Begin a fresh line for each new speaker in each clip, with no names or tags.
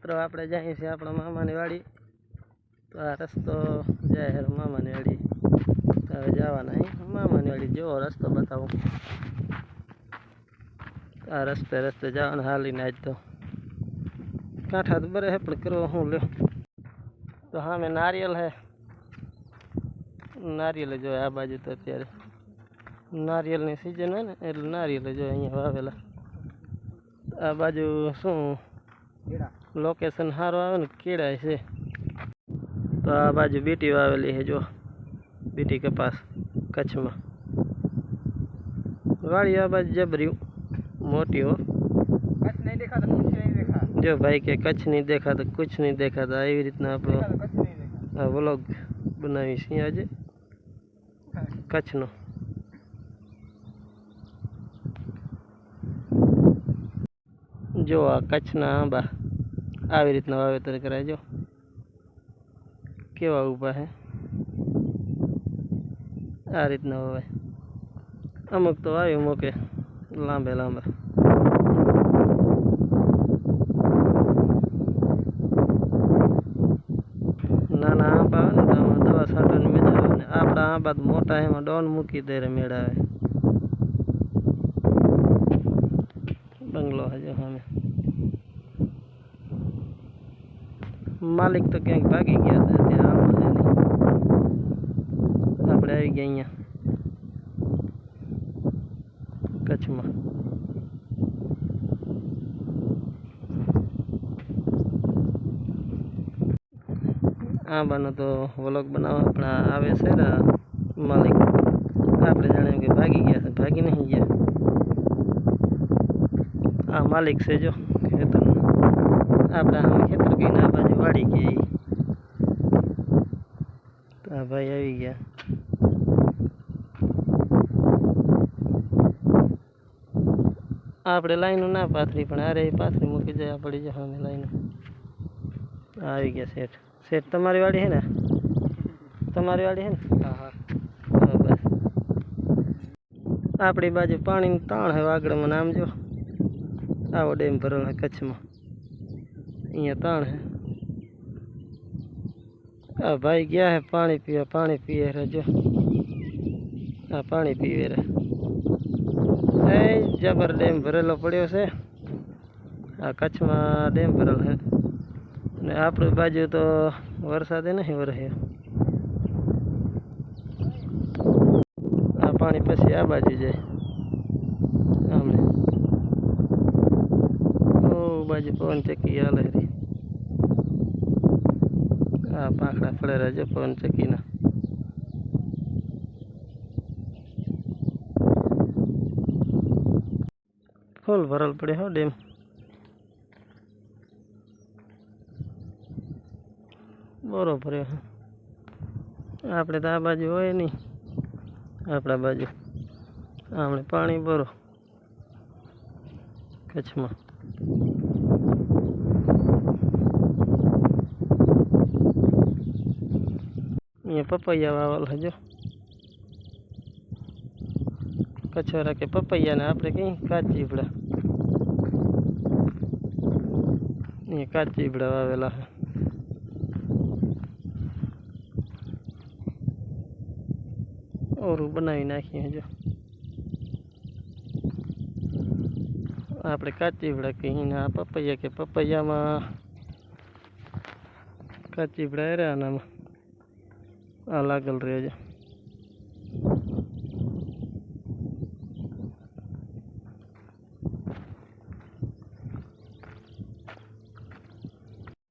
મિત્રો, આપણે જઈએ છીએ આપણા મામાની વાડી. તો આ રસ્તો જાય છે મામાની વાડી. તો હવે જવાના અહીં મામાની વાડી જેવો રસ્તો બતાવું. આ રસ્તે રસ્તે જવાનું હાલીને આજ તો કાંઠા તો બરે હે, પણ કરવો હું લ્યો? તો સામે નારિયેલ હે. નારિયેલ જો આ બાજુ તો અત્યારે નારિયેલની સિઝન હોય ને, એટલે નારિયેલ જો અહીંયા વાવેલા. આ બાજુ શું? लोकेशन सारू कीड़ा से तो आ बाजू बीटी वेली है जो बीटी कपास कच्छ में वाली आ बाजू जबरियो मोटी हो जो भाई के
कच्छ नहीं देखा तो कुछ नहीं देखा
था ये रीतना आप व्लॉग बनाई
सी आज कच्छ
नो जो आ कच्छ ना आंबा આવી રીતના વાવેતર કરાય જો કેવા ઊભા છે આ રીતના વાવાય અમુક તો વાવી મૂકે લાંબે લાંબા નાના આંબા આવે ને તો આમાં દવા છાંટવાની મજા આવે ને આપણા આંબા તો મોટા એમાં ડોન મૂકી દે રે મેળાવે બંગલો હજુ સામે માલિક તો ક્યાંક ભાગી ગયા છે, ત્યાં આવવા છે નહીં. આપણે આવી ગયા અહીંયા. કચ્છમાં. આ બાનો તો વ્લોગ બનાવવા પણ આવે છે ને માલિક. આપણે જાણે કે ભાગી ગયા છે, ભાગી નહીં ગયા. આ માલિક છે જો ખેતરનો આપણે આમ ખેતર કહીને આ બાજુ વાળી ગયા. તો આ ભાઈ આવી ગયા. આપણે લાઈનો ના પાથરી પણ અરે પાથરી મૂકી જાય પડી જાય અમે લાઈનો. આવી ગયા શેઠ. શેઠ તમારી વાડી છે ને? તમારી વાડી છે ને?
હા
હા. આપણી બાજુ પાણીનું તાણ છે વાગડમાં નામ જો. આવો ડેમ ભરેલો કચ્છમાં. અહીંયા તાણ હે. આ ભાઈ ગયા હે, પાણી પીવા, પાણી પીએ રે જો આ પાણી પીવે રે એ જબર ડેમ ભરેલો પડ્યો છે. આ કચ્છમાં ડેમ ભરેલો છે ને આપણી બાજુ તો વરસાદે નહીં વરસ્યો આ પાણી પછી આ બાજુ જાય. બાજુ પવન ચક્કી હાલે રી. આ પાંખડા પડેલા છે પવન ચક્કીના. ફૂલ ભરલ પડે હો ડેમ. બોરો આપણે તો આ બાજુ હોય નહીં. આપણા બાજુ. આપણે પાણી ભરો. કચ્છમાં. અહીંયા પપૈયા વાવેલા હજો. કચોરા કે પપૈયાને આપણે કઈ કાચીબડા અહીંયા કાચીબડા વાવેલા છે. ઓરું બનાવી નાખીએ જો આપણે કાચીવડા કહીને આ પપૈયા કે પપૈયામાં. કાચીવડા રહ્યા આનામાં આ લાગલ રહ્યો છે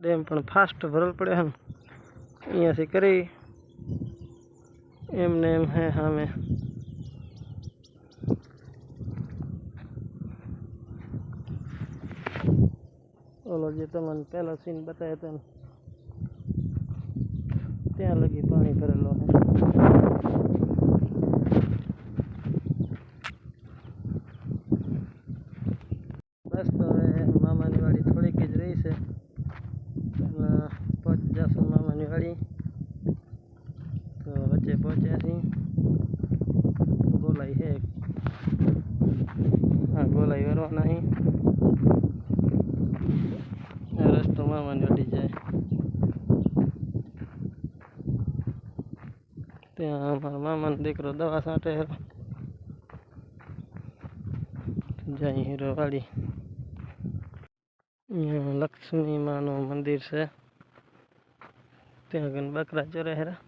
ડેમ પણ ફાસ્ટ ભરલ પડે એમ અહીંયાથી કરી એમને એમ હે સામે ઓલો જે તમને પહેલો સીન બતાવ્યો હતો ને ત્યાં લગી પાણી ભરેલો છે બસ તો હવે મામાની વાડી થોડીક જ રહી છે. એટલે પહોંચી જશું મામાની વાડી. તો વચ્ચે પહોંચ્યા છીએ. ગોલાઈ છે હા, ગોલાઈ વરવાના અહીં આ રસ્તો મામાની વાડી જાય ત્યાં અમારા મામાનો દીકરો દવા સાટે જય જાય હીરો વાડી અહીંયા લક્ષ્મી માનું મંદિર છે ત્યાં આગળ બકરા ચોરે હેરા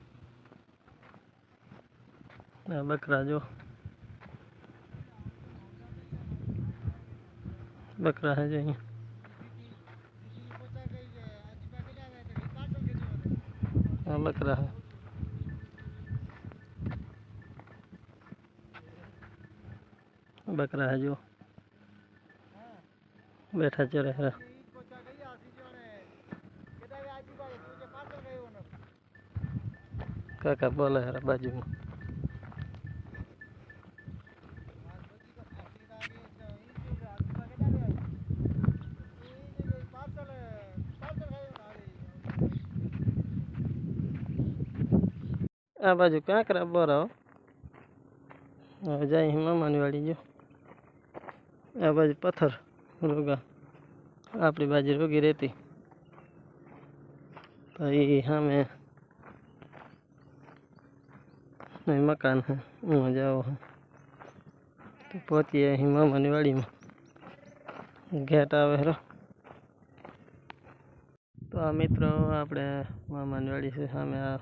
આ બકરા જો બકરા હે જો અહીંયા આ બકરા હે બકરા હે જો બેઠા ચોરે હેરા. કાકા, બોલે, હેરા, બાજુમાં. આ બાજુ કાંકરા બોરાઓ હવે જાય મામાની વાડી જો આ બાજુ પથ્થર રોગા. આપણી બાજુ રોગી રહેતી. તો એ સામે મકાન હે હું જાઓ હે તો પહોંચીએ અહીં મામાની વાડીમાં. ઘેટ આવે હેરો તો આ મિત્રો, આપણે મામાની વાડી છે, સામે આ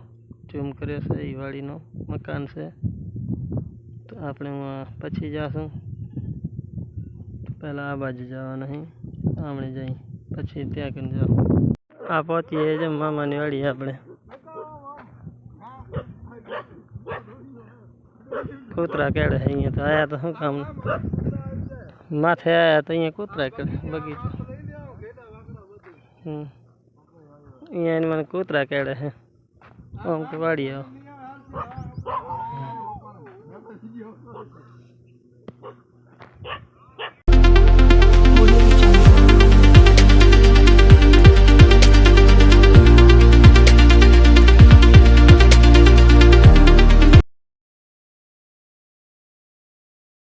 ચૂમ કર્યો છે એ વાડીનો મકાન છે. તો આપણે હું પછી જાશું. પહેલાં આ બાજુ જવાના અહીં આમણે જઈ પછી ત્યાં કરીને જાઓ આ પહોંચીએ છે મામાની વાડી આપણે કૂતરા કેળે છે અહીંયા તો આયા તો શું કામ માથે આયા તો અહીંયા કૂતરા કેળે બગીચો હમ અહીંયા એને મને કૂતરા કેળે છે આમ તો વાડી આવો